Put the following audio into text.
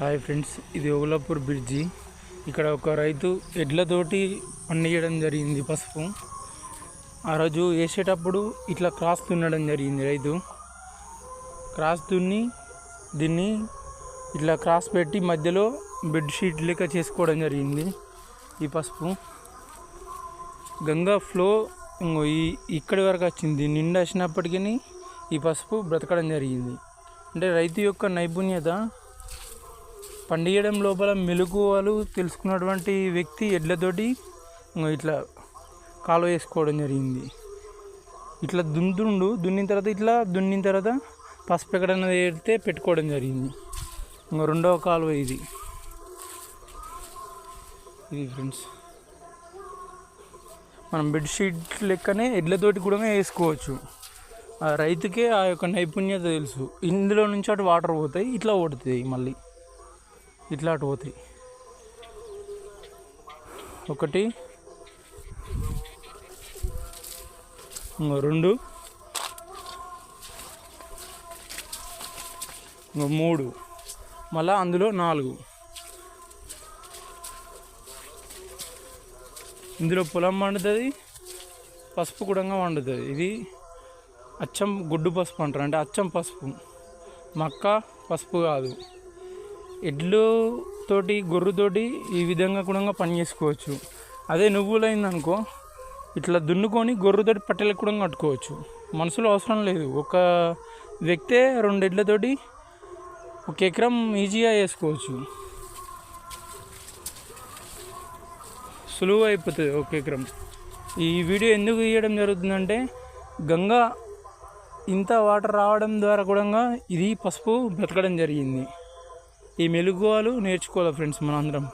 Hi friends ఇది ఓలాపూర్ bridge. ఇక్కడ ఒక రైతు ఎడ్లతోటి పండియడం జరిగింది పసుపు. ఆ రోజు వేసేటప్పుడు ఇట్లా క్రాస్ దున్నడం జరిగింది రైతు. క్రాస్ దున్ని దీన్ని ఇట్లా క్రాస్ పెట్టి మధ్యలో బెడ్షీట్ లెక్క చేసుకోవడం జరిగింది ఈ పసుపు. గంగా ఫ్లో ఇంగో ఈ ఇక్కడి వరకు వచ్చింది. నిండా వచ్చినప్పటికీ ఈ పసుపు బ్రతకడం జరిగింది. అంటే రైతు యొక్క నైపుణ్యత పండియడం లోపల మెలకువలు తెలుసుకున్నటువంటి వ్యక్తి ఎడ్లతోటి ఇట్లా కాలువ వేసుకోవడం జరిగింది. ఇట్లా దున్నుండు దున్నిన తర్వాత ఇట్లా దున్నిన తర్వాత పసుపు ఎక్కడన్నా ఏడితే పెట్టుకోవడం జరిగింది. ఇంకో రెండవ కాలువ ఇది. ఇది ఫ్రెండ్స్. మనం బెడ్షీట్ లెక్కనే ఎడ్లతోటి కూడా వేసుకోవచ్చు. ఆ రైతుకే ఆ యొక్క నైపుణ్యత తెలుసు. ఇందులో నుంచి అటు వాటర్ పోతాయి ఇట్లా ఓడుతాయి మళ్ళీ. ఇట్లాంటి పోతాయి ఒకటి రెండు మూడు మళ్ళా అందులో నాలుగు. ఇందులో పొలం వండుతుంది పసుపు కూడా వండుతుంది. ఇది అచ్చం గుడ్డు పసుపు అంటారు. అంటే అచ్చం పసుపు. మక్క పసుపు కాదు. ఎడ్లు తోటి గొర్రెతోటి ఈ విధంగా కూడా పని చేసుకోవచ్చు. అదే నువ్వులైందనుకో ఇట్లా దున్నుకొని గొర్రెతోటి పట్టెలకు కూడా కట్టుకోవచ్చు. మనుషులు అవసరం లేదు. ఒక వ్యక్తే రెండు ఎడ్లతోటి ఒక ఎకరం ఈజీగా వేసుకోవచ్చు సులువు అయిపోతుంది ఒక ఎకరం. ఈ వీడియో ఎందుకు తీయడం జరుగుతుందంటే గంగా ఇంత వాటర్ రావడం ద్వారా కూడా ఇది పసుపు బ్రతకడం జరిగింది. ఈ మెలుగువలు నేర్చుకోవాలి ఫ్రెండ్స్ మనందరం?